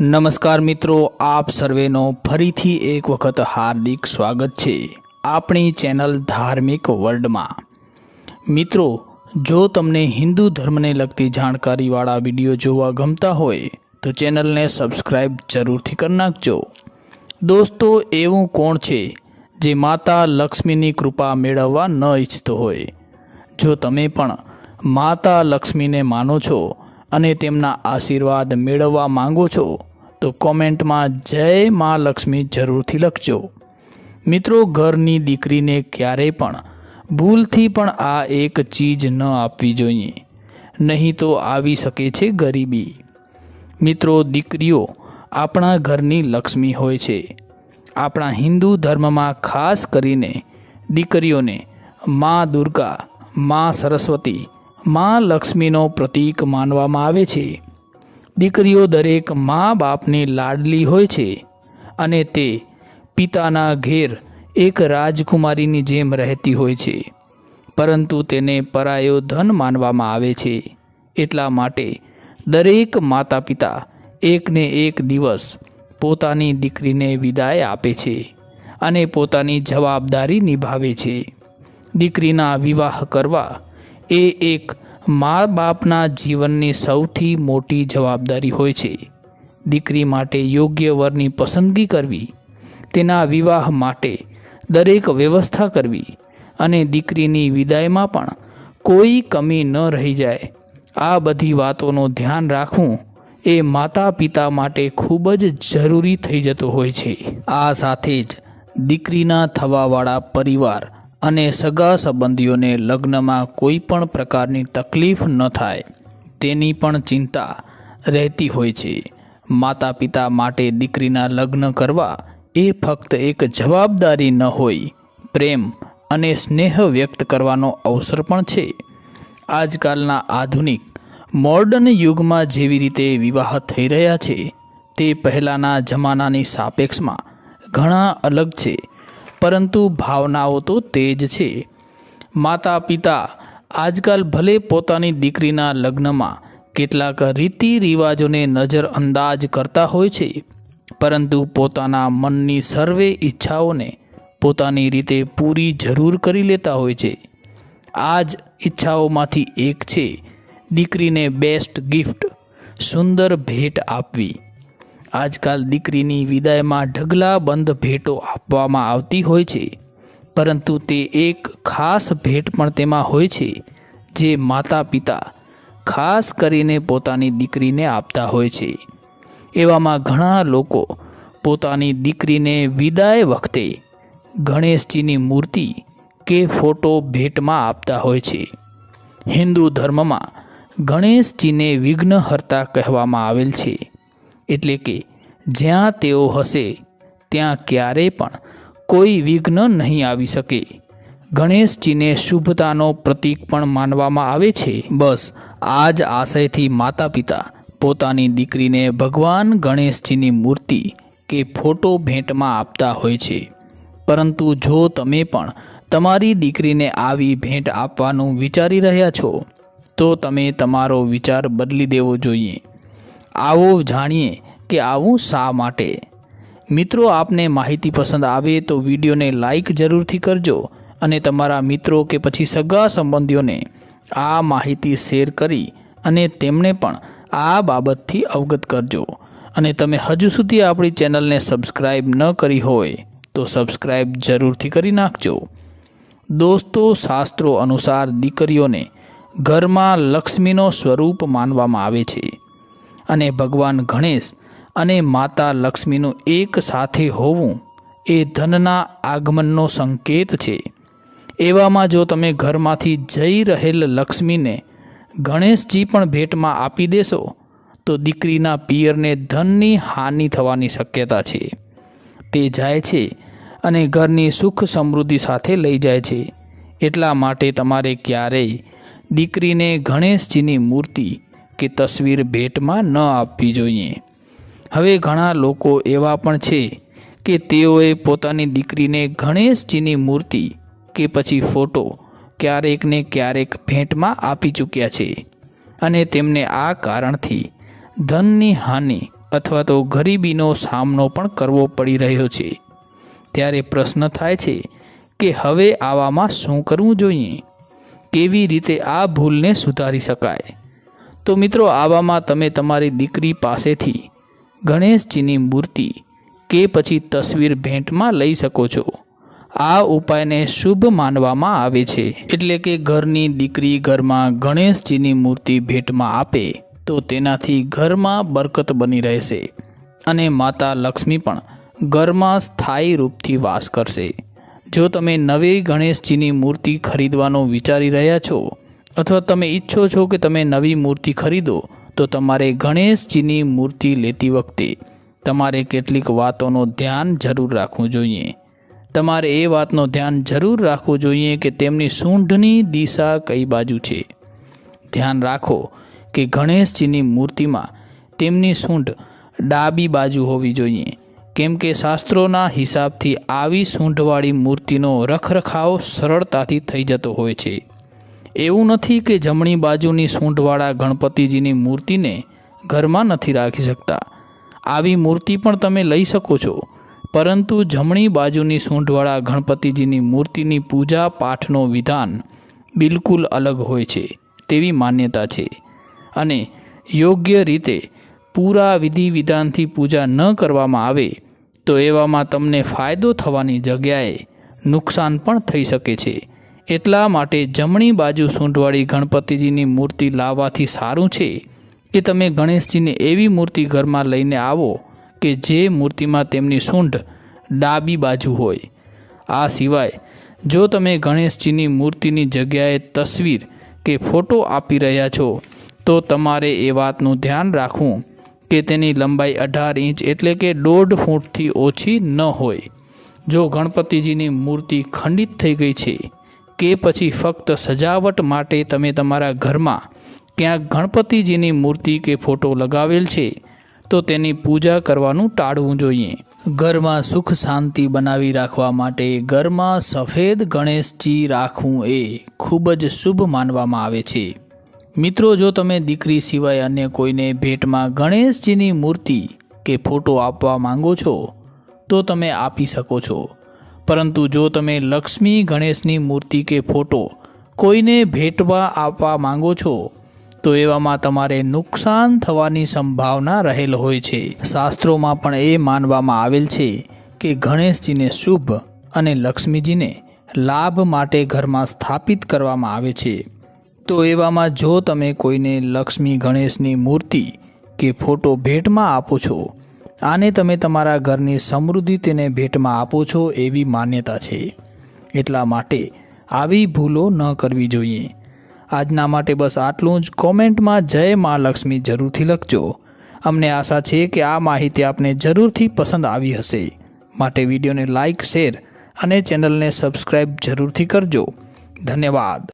નમસ્કાર મિત્રો, આપ સર્વેનો ફરીથી એક વખત હાર્દિક સ્વાગત છે આપણી ચેનલ ધાર્મિક વર્લ્ડમાં. મિત્રો, જો તમને હિન્દુ ધર્મને લગતી જાણકારીવાળા વીડિયો જોવા ગમતા હોય, તો ચેનલને સબસ્ક્રાઈબ જરૂરથી કરી નાખજો. દોસ્તો, એવું કોણ છે જે માતા લક્ષ્મીની કૃપા મેળવવા ન ઈચ્છતો હોય? જો તમે પણ માતા લક્ષ્મીને માનો છો અને તેમના આશીર્વાદ મેળવવા માંગો છો, તો કોમેન્ટમાં જય મા લક્ષ્મી જરૂરથી લખજો. મિત્રો, ઘરની દીકરીને ક્યારેય પણ ભૂલથી પણ આ એક ચીજ ન આપવી જોઈએ. નહીં તો આવી શકે છે ગરીબી. મિત્રો, દીકરીઓ, આપણા ઘરની લક્ષ્મી હોય છે. આપણા હિન્દુ ધર્મમાં ખાસ કરીને દીકરીઓને મા દુર્ગા, મા સરસ્વતી મા લક્ષ્મીનો પ્રતીક માનવામાં આવે છે. દીકરીઓ દરેક મા બાપની લાડલી હોય છે અને તે પિતાના ઘેર એક રાજકુમારીની જેમ રહેતી હોય છે. પરંતુ તેને પરાયો ધન માનવામાં આવે છે. એટલા માટે દરેક માતા પિતા એકને એક દિવસ પોતાની દીકરીને વિદાય આપે છે અને પોતાની જવાબદારી નિભાવે છે. દીકરીના વિવાહ કરવા એ એક મા બાપના જીવનની સૌથી મોટી જવાબદારી હોય છે. દીકરી માટે યોગ્ય વરની પસંદગી કરવી, તેના વિવાહ માટે દરેક વ્યવસ્થા કરવી અને દીકરીની વિદાયમાં પણ કોઈ કમી ન રહી જાય. આ બધી વાતોનું ધ્યાન રાખવું એ માતા પિતા માટે ખૂબ જ જરૂરી થઈ જતો હોય છે. આ સાથે જ દીકરીના થવાવાળા પરિવાર અને સગા સંબંધીઓને લગ્નમાં કોઈ પણ પ્રકારની તકલીફ ન થાય, તેની પણ ચિંતા રહેતી હોય છે. માતા પિતા માટે દીકરીના લગ્ન કરવા એ ફક્ત એક જવાબદારી ન હોય, પ્રેમ અને સ્નેહ વ્યક્ત કરવાનો અવસર પણ છે. આજકાલના આધુનિક, મોર્ડન યુગમાં જેવી રીતે વિવાહ થઈ રહ્યા છે, તે પહેલાંના જમાનાની સાપેક્ષમાં ઘણા અલગ છે. પરંતુ ભાવનાઓ તો તે જ છે. માતા પિતા આજકાલ ભલે પોતાની દીકરીના લગ્નમાં કેટલાક રીતિ રિવાજોને નજરઅંદાજ કરતા હોય છે, પરંતુ પોતાના મનની સર્વે ઈચ્છાઓને પોતાની રીતે પૂરી જરૂર કરી લેતા હોય છે. આ જ ઈચ્છાઓમાંથી એક છે, દીકરીને બેસ્ટ ગિફ્ટ સુંદર ભેટ આપવી. આજકાલ દીકરીની વિદાયમાં ઢગલા બંધ ભેટો આપવામાં આવતી હોય છે. પરંતુ તે એક ખાસ ભેટ પણ તેમાં હોય છે, જે માતા પિતા ખાસ કરીને પોતાની દીકરીને આપતા હોય છે. એવામાં ઘણા લોકો પોતાની દીકરીને વિદાય વખતે ગણેશજીની મૂર્તિ કે ફોટો ભેટમાં આપતા હોય છે. હિન્દુ ધર્મમાં ગણેશજીને વિઘ્નહર્તા કહેવામાં આવેલ છે. એટલે કે જ્યાં તેઓ હશે, ત્યાં ક્યારેય પણ કોઈ વિઘ્ન નહીં આવી શકે. ગણેશજીને શુભતાનો પ્રતીક પણ માનવામાં આવે છે. બસ, આ જ આશયથી માતા પિતા પોતાની દીકરીને ભગવાન ગણેશજીની મૂર્તિ કે ફોટો ભેટમાં આપતા હોય છે. પરંતુ જો તમે પણ તમારી દીકરીને આવી ભેટ આપવાનું વિચારી રહ્યા છો, તો તમે તમારો વિચાર બદલી દેવો જોઈએ. આવો જાણીએ કે આવું શા માટે? મિત્રો, આપને માહિતી પસંદ આવે તો વિડીયોને લાઈક જરૂરથી કરજો અને તમારા મિત્રો કે પછી સગા સંબંધીઓને આ માહિતી શેર કરી અને તેમને પણ આ બાબતથી અવગત કરજો. અને તમે હજુ સુધી આપણી ચેનલને સબસ્ક્રાઇબ ન કરી હોય તો સબસ્ક્રાઇબ જરૂરથી કરી નાખજો. દોસ્તો, શાસ્ત્રો અનુસાર દીકરીઓને ઘરમાં લક્ષ્મીનો સ્વરૂપ માનવામાં આવે છે. અને ભગવાન ગણેશ અને માતા લક્ષ્મીનું એક સાથે હોવું એ ધનના આગમનનો સંકેત છે. એવામાં જો તમે ઘરમાંથી જઈ રહેલ લક્ષ્મીને ગણેશજી પણ ભેટમાં આપી દેશો, તો દીકરીના પિયરને ધનની હાનિ થવાની શક્યતા છે. તે જાય છે અને ઘરની સુખ સમૃદ્ધિ સાથે લઈ જાય છે. એટલા માટે તમારે ક્યારેય દીકરીને ગણેશજીની મૂર્તિ કે તસવીર ભેટમાં ન આપવી જોઈએ. હવે ઘણા લોકો એવા પણ છે કે તેઓએ પોતાની દીકરીને ગણેશજીની મૂર્તિ કે પછી ફોટો ક્યારેક ને ક્યારેક ભેટમાં આપી ચૂક્યા છે અને તેમને આ કારણથી ધનની હાનિ અથવા તો ગરીબીનો સામનો પણ કરવો પડી રહ્યો છે. ત્યારે પ્રશ્ન થાય છે કે હવે આવામાં શું કરવું જોઈએ? કેવી રીતે આ ભૂલને સુધારી શકાય? તો મિત્રો આવામાં તમે તમારી દીકરી પાસેથી ગણેશજીની મૂર્તિ કે પછી તસવીર ભેંટમાં લઈ શકો છો. આ ઉપાયને શુભ માનવામાં આવે છે. એટલે કે ઘરની દીકરી ઘરમાં ગણેશજીની મૂર્તિ ભેટમાં આપે તો તેનાથી ઘરમાં બરકત બની રહેશે અને માતા લક્ષ્મી પણ ઘરમાં સ્થાયી રૂપથી વાસ કરશે. જો તમે નવી ગણેશજીની મૂર્તિ ખરીદવાનો વિચારી રહ્યા છો અથવા તમે ઈચ્છો છો કે તમે નવી મૂર્તિ ખરીદો, તો તમારે ગણેશજીની મૂર્તિ લેતી વખતે તમારે કેટલીક વાતોનું ધ્યાન જરૂર રાખવું જોઈએ. તમારે એ વાતનું ધ્યાન જરૂર રાખવું જોઈએ કે તેમની સૂંઢની દિશા કઈ બાજુ છે. ધ્યાન રાખો કે ગણેશજીની મૂર્તિમાં તેમની સૂંઢ ડાબી બાજુ હોવી જોઈએ. કેમ કે શાસ્ત્રોના હિસાબથી આવી સૂંઢવાળી મૂર્તિનો રખરખાવ સરળતાથી થઈ જતો હોય છે. એવું નથી કે જમણી બાજુની સૂંઢવાળા ગણપતિજીની મૂર્તિને ઘરમાં નથી રાખી શકતા. આવી મૂર્તિ પણ તમે લઈ શકો છો. પરંતુ જમણી બાજુની સૂંઢવાળા ગણપતિજીની મૂર્તિની પૂજા પાઠનો વિધાન બિલકુલ અલગ હોય છે, તેવી માન્યતા છે. અને યોગ્ય રીતે પૂરા વિધિ વિધાનથી પૂજા ન કરવામાં આવે, તો એવામાં તમને ફાયદો થવાની જગ્યાએ નુકસાન પણ થઈ શકે છે. એટલા માટે જમણી બાજુ સૂંઢવાળી ગણપતિજીની મૂર્તિ લાવવાથી સારું છે કે તમે ગણેશજીને એવી મૂર્તિ ઘરમાં લઈને આવો કે જે મૂર્તિમાં તેમની સૂંઢ ડાબી બાજુ હોય. આ સિવાય, જો તમે ગણેશજીની મૂર્તિની જગ્યાએ તસવીર કે ફોટો આપી રહ્યા છો, તો તમારે એ વાતનું ધ્યાન રાખવું કે તેની લંબાઈ અઢાર ઇંચ એટલે કે દોઢ ફૂટથી ઓછી ન હોય. જો ગણપતિજીની મૂર્તિ ખંડિત થઈ ગઈ છે કે પછી ફક્ત સજાવટ માટે તમે તમારા ઘરમાં ક્યાંક ગણપતિજીની મૂર્તિ કે ફોટો લગાવેલ છે, તો તેની પૂજા કરવાનું ટાળવું જોઈએ. ઘરમાં સુખ શાંતિ બનાવી રાખવા માટે ઘરમાં સફેદ ગણેશજી રાખવું એ ખૂબ જ શુભ માનવામાં આવે છે. મિત્રો, જો તમે દીકરી સિવાય અન્ય કોઈને ભેટમાં ગણેશજીની મૂર્તિ કે ફોટો આપવા માંગો છો, તો તમે આપી શકો છો. પરંતુ જો તમે લક્ષ્મી ગણેશની મૂર્તિ કે ફોટો કોઈને ભેટવા આપવા માંગો છો, તો એવામાં તમારે નુકસાન થવાની સંભાવના રહેલ હોય છે. શાસ્ત્રોમાં પણ એ માનવામાં આવેલ છે કે ગણેશજીને શુભ અને લક્ષ્મીજીને લાભ માટે ઘરમાં સ્થાપિત કરવામાં આવે છે. તો એવામાં જો તમે કોઈને લક્ષ્મી ગણેશની મૂર્તિ કે ફોટો ભેટમાં આપો છો આને તમે તમારા ઘરની સમૃદ્ધિ તેને ભેટમાં આપો છો એવી માન્યતા છે. એટલા માટે આવી ભૂલો ન કરવી જોઈએ. આજના માટે બસ આટલું જ. કોમેન્ટમાં જય મા લક્ષ્મી જરૂરથી લખજો. અમને આશા છે કે આ માહિતી આપને જરૂરથી પસંદ આવી હશે. માટે વિડીયોને લાઇક શેર અને ચેનલને સબસ્ક્રાઈબ જરૂરથી કરજો. ધન્યવાદ.